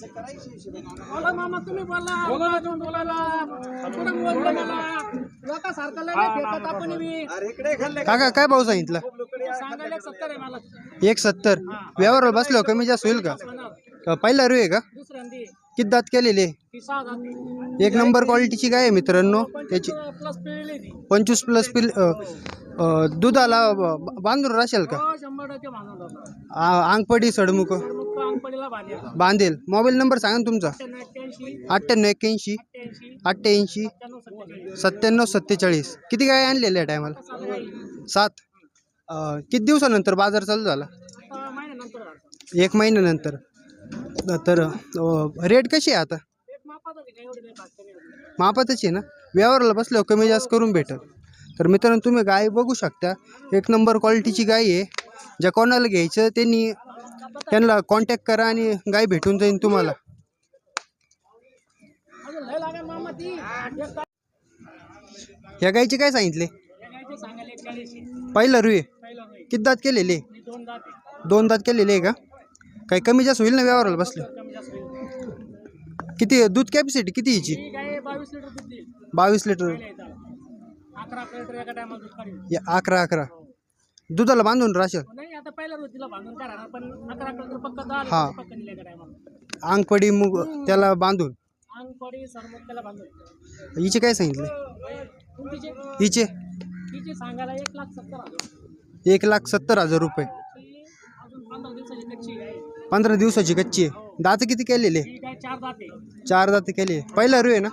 बोला मामा तुम्ही बोला. बोला तुम्ही बोलायला कुठं बोलले मला लोकांसारखं लय नाही फेकत आपण बी. काका काय भाऊ सांगितलं? सांगायला एक सत्तर आहे मला. एक सत्तर? व्यवहार बसलो कमी जास्त होईल का? का पहिला रू आहे का? दुसऱ्यांदी किती दात केलेले? ती सहा हजार एक नंबर क्वालिटीची गाय आहे मित्रांनो. त्याची प्लस पिळली ती. पंचवीस प्लस पिल अ, अ, दुधाला ब- बांधून राहशाल का? हो शंभर टक्के मागवलं होतं आ- अंगपडी सडमुख? अंगपडीला बांधेल. मोबाईल नंबर सांगा ना तुमचा. एक्क्याऐंशी. अठ्ठ्याण्णव एक्क्याऐंशी अठ्ठ्याऐंशी सत्त्याण्णव सत्तेचाळीस. सत्त्याण्णव सत्तेचाळीस किती गाय आणलेल्या टायमाला? सात. काही सात अ, किती दिवसानंतर बाजार चालू झाला? आता महिन्यानंतर झालं. एक महिन्यानंतर. तर रेट कशी आहे आता. मापातच आहे ना? व्यवहाराला बसल्यावर कमी जास्त करून भेटल. तर मित्रांनो तुम्ही गाय बघू शकता. एक नंबर क्वालिटीची गाय आहे. ज्या कोणाला घ्यायचं त्यांनी त्यांना कॉन्टॅक्ट करा आणि गाय भेटून जाईल तुम्हाला. ह्या गायचे काय सांगितले? पहिलं होईल किती दात केलेले. दोन दात केलेले आहे का? काही कमी जास्त होईल ना व्यवहाराला बसले जास्त होईल. किती दूध कॅपॅसिटी किती हिची? ही बावीस लिटर या अकरा अकरा. दुधाला बांधून दहा हा. अंगपडी मुग त्याला बांधून? हिचे काय सांगितले? हिचे? एक लाख सत्तर हजार रुपये. पंधरा दिवसाची कच्ची आहे. दात किती केलेले? चार दात केले पहिला रू आहे ना?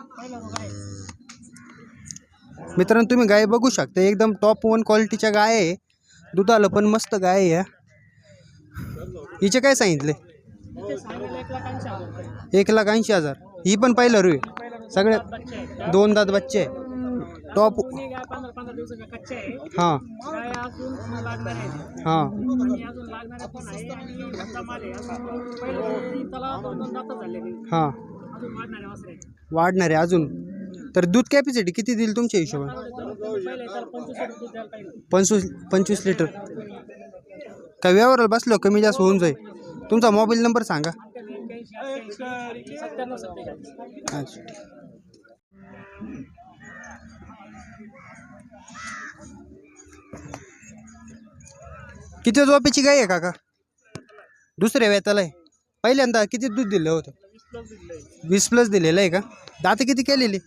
मित्रांनो तुम्ही गाय बघू शकता. एकदम टॉप वन क्वालिटीच्या गाय आहे. दुधाला पण मस्त गाय आहे हिचे काय सांगितले? एक लाख ऐंशी हजार. ही पण पहिला रू आहे. सगळ्यात दोन दात बच्चे आहे. टॉप हां. हां. हां. वाढणारे आहे अजून? तर दूध कॅपॅसिटी किती देईल तुमच्या हिशोबाने? पंचवीस पंचवीस लिटर. काय व्यवहाराला बसलो कमी जास्त होऊन जाईल. तुमचा मोबाईल नंबर सांगा. अच्छा. किती झोपेची गाय आहे काका? दुसऱ्या वेताला आहे. पहिल्यांदा किती दूध दिलं होतं? वीस प्लस दिलेलं आहे का? दात किती केलेली?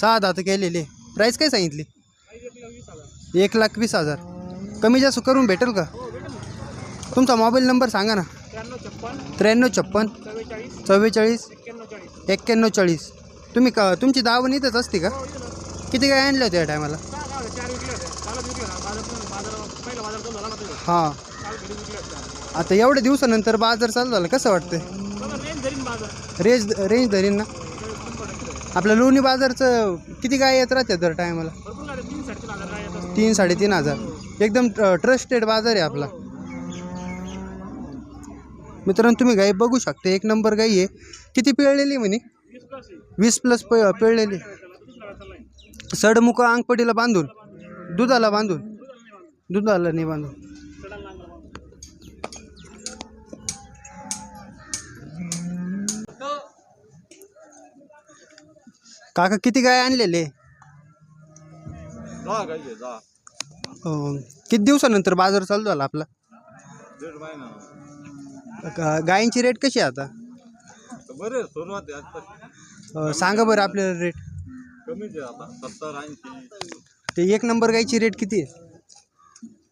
सहा दात केलेली. प्राईस काय सांगितली? एक लाख वीस हजार. कमी जास्त करून भेटेल का? तुमचा मोबाईल नंबर सांगा ना. त्र्याण्णव छप्पन चव्वेचाळीस एक्क्याण्णव चाळीस एक्क्याण्णव चाळीस. तुम्ही का तुमची दावण इथंच असते का? किती काय आणल्या होतं या टायमाला? हां. आता एवढ्या दिवसानंतर बाजार चालू झाला कसं वाटतंय? रेंज रेंज धरीन ना. आपल्या लोणी बाजारचं किती गाय येत राहते दर टायमाला? तीन साडेतीन हजार. एकदम ट्रस्टेड बाजार आहे आपला. मित्रांनो तुम्ही गाई बघू शकता. एक नंबर गाई आहे. किती पिळलेली म्हणे? वीस प्लस प पिळलेली. सडमुख अंगपटीला बांधून दुधाला बांधून दुधाला नाही बांधून. काका किती गाय आणलेले? अं, किती दिवसानंतर बाजार चालू झाला आपला? गायींची रेट कशी आहे आता? बरे अं, सांगा बरं आपल्याला रेट कमीच आहे आता सत्तर ऐंशी. ते एक नंबर गायची रेट किती आहे?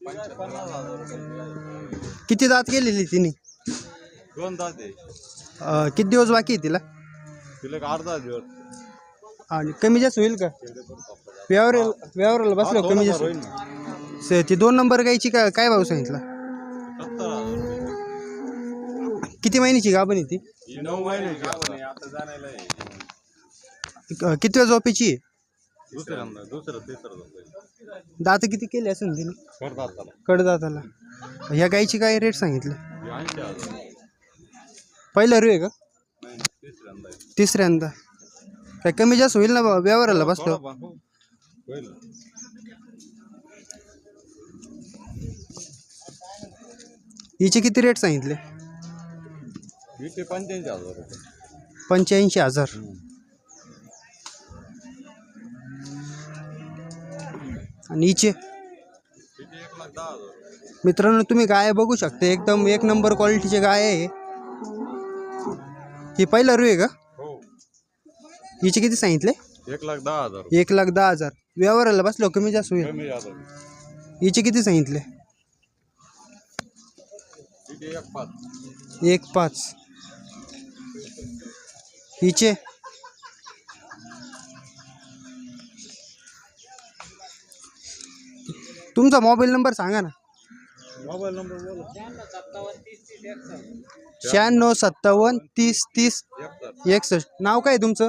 पन्नास हजार रुपये. किती दात केलेली तिने? दोन दहा ते अं, किती दिवस बाकी आहे तिला? तिला अर्धा दिवस. आणि कमी जास्त होईल का? व्यवहार व्यवहाराला बसलो कमी जास्त होईल. ना. स- ती दोन नंबर गायची का काय भाव सांगितला? सत्तर हजार रुपये. किती महिन्याची गाभण आहे ती? ही नऊ महिन्याची आता. आता जाण्याला आहे. कितव्या झोपेची आहे? दुसऱ्यांदा दुसरं तिसरं रुपये दात किती केले असेल तिने? कडदाताला. ह्या गायची काय रेट सांगितलं? ही ऐंशी हजार. पहिला रू आहे का? नाही तिसऱ्यांदा आहे. तिसऱ्यांदा. काय कमी जास्त होईल ना बा- व्यवहाराला बसलो थोडा बा- हो. होईल हिचे किती रेट सांगितले? वीसशे पंच्याऐंशी हजार रुपये पंच्याऐंशी हजार. आणि हिचे. मित्रांनो तुम्ही गाय बघू शकता एकदम एक नंबर क्वालिटीचे गाय आहे. ही पहिला रू आहे का? हो. हिचे किती सांगितले? एक लाख दहा हजार. एक लाख दहा हजार. व्यवहाराला बसलो कमी जास्त होईल. कमी हजार हिचे किती सांगितले? एक पाच. हिचे? तुमचा मोबाईल नंबर सांगा ना. मोबाईल नंबर शहाण्णव सत्तावन्न तीस तीस एकसष्ट. नाव काय तुमचं?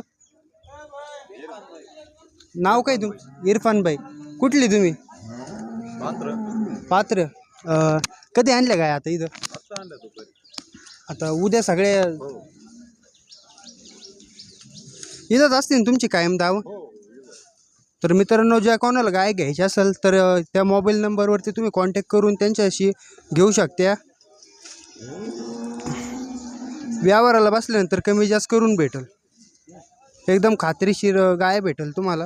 नाव काय तुम? इरफान भाई. कुठली तुम्ही? पात्र. अं, कधी आणल्या काय आता इथं? आणलं आता उद्या सगळे हो. इथंच असतील ना तुमची कायम दाव? हो. तर मित्रांनो ज्या कोणाला गाय घ्यायची असेल तर त्या मोबाईल नंबरवरती तुम्ही कॉन्टॅक्ट करून त्यांच्याशी घेऊ शकता व्यवहाराला बसल्यानंतर कमी जास्त करून भेटल. एकदम खात्रीशीर गाय भेटेल तुम्हाला.